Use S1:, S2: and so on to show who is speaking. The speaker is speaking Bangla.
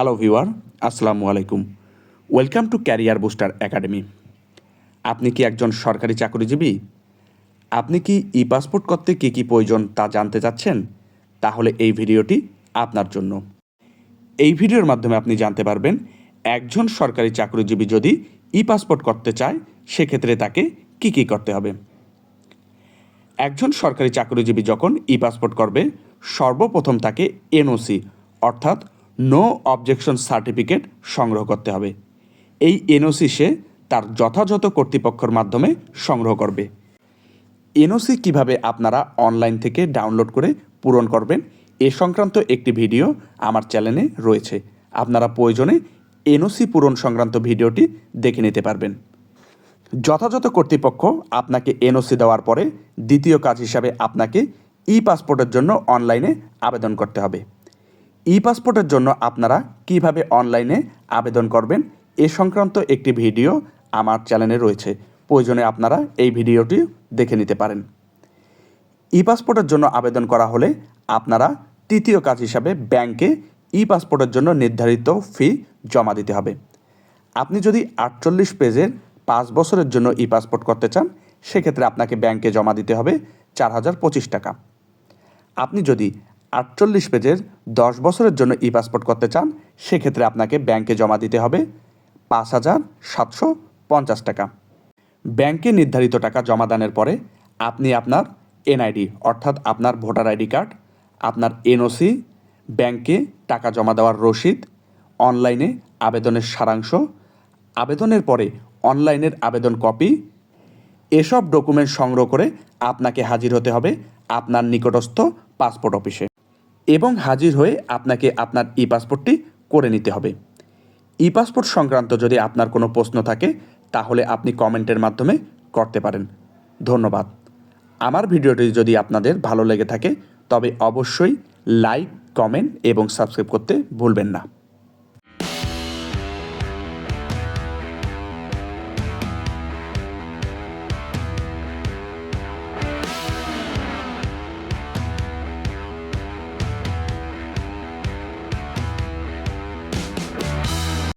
S1: হ্যালো ভিউয়ার আসসালামু আলাইকুম welcome to career booster academy আপনি কি একজন সরকারি চাকরিজীবী? আপনি কি ই পাসপোর্ট করতে কী কী প্রয়োজন তা জানতে চাচ্ছেন? তাহলে এই ভিডিওটি আপনার জন্য। এই ভিডিওর মাধ্যমে আপনি জানতে পারবেন, একজন সরকারি চাকরিজীবী যদি ই পাসপোর্ট করতে চায়, সেক্ষেত্রে তাকে কী কী করতে হবে? একজন সরকারি চাকরিজীবী যখন ই পাসপোর্ট করবে, সর্বপ্রথম তাকে এনওসি অর্থাৎ নো অবজেকশন সার্টিফিকেট সংগ্রহ করতে হবে। এই এনওসি সে তার যথাযথ কর্তৃপক্ষের মাধ্যমে সংগ্রহ করবে। এনওসি কীভাবে আপনারা অনলাইন থেকে ডাউনলোড করে পূরণ করবেন, এ সংক্রান্ত একটি ভিডিও আমার চ্যানেলে রয়েছে। আপনারা প্রয়োজনে এনওসি পূরণ সংক্রান্ত ভিডিওটি দেখে নিতে পারবেন। যথাযথ কর্তৃপক্ষ আপনাকে এনওসি দেওয়ার পরে দ্বিতীয় কাজ হিসাবে আপনাকে ই পাসপোর্টের জন্য অনলাইনে আবেদন করতে হবে। ই পাসপোর্টের জন্য আপনারা কীভাবে অনলাইনে আবেদন করবেন এ সংক্রান্ত একটি ভিডিও আমার চ্যানেলে রয়েছে। প্রয়োজনে আপনারা এই ভিডিওটি দেখে নিতে পারেন। ই পাসপোর্টের জন্য আবেদন করা হলে আপনারা তৃতীয় কাজ হিসাবে ব্যাংকে ই পাসপোর্টের জন্য নির্ধারিত ফি জমা দিতে হবে। আপনি যদি আটচল্লিশ পেজের পাঁচ বছরের জন্য ই পাসপোর্ট করতে চান, সেক্ষেত্রে আপনাকে ব্যাংকে জমা দিতে হবে চার হাজার পঁচিশ টাকা। আপনি যদি আটচল্লিশ পেজের দশ বছরের জন্য ই পাসপোর্ট করতে চান, সেক্ষেত্রে আপনাকে ব্যাংকে জমা দিতে হবে পাঁচ হাজার সাতশো পঞ্চাশ টাকা। ব্যাংকে নির্ধারিত টাকা জমা দানের পরে আপনি আপনার এনআইডি অর্থাৎ আপনার ভোটার আইডি কার্ড, আপনার এনওসি ব্যাংকে টাকা জমা দেওয়ার রসিদ অনলাইনে আবেদনের সারাংশ, আবেদনের পরে অনলাইনের আবেদন কপি এসব ডকুমেন্ট সংগ্রহ করে আপনাকে হাজির হতে হবে আপনার নিকটস্থ পাসপোর্ট অফিসে এবং হাজির হয়ে আপনাকে আপনার ই পাসপোর্টটি করে নিতে হবে। ই পাসপোর্ট সংক্রান্ত যদি আপনার কোনো প্রশ্ন থাকে, তাহলে আপনি কমেন্টের মাধ্যমে করতে পারেন। ধন্যবাদ। আমার ভিডিওটি যদি আপনাদের ভালো লেগে থাকে, তবে অবশ্যই লাইক, কমেন্ট এবং সাবস্ক্রাইব করতে ভুলবেন না।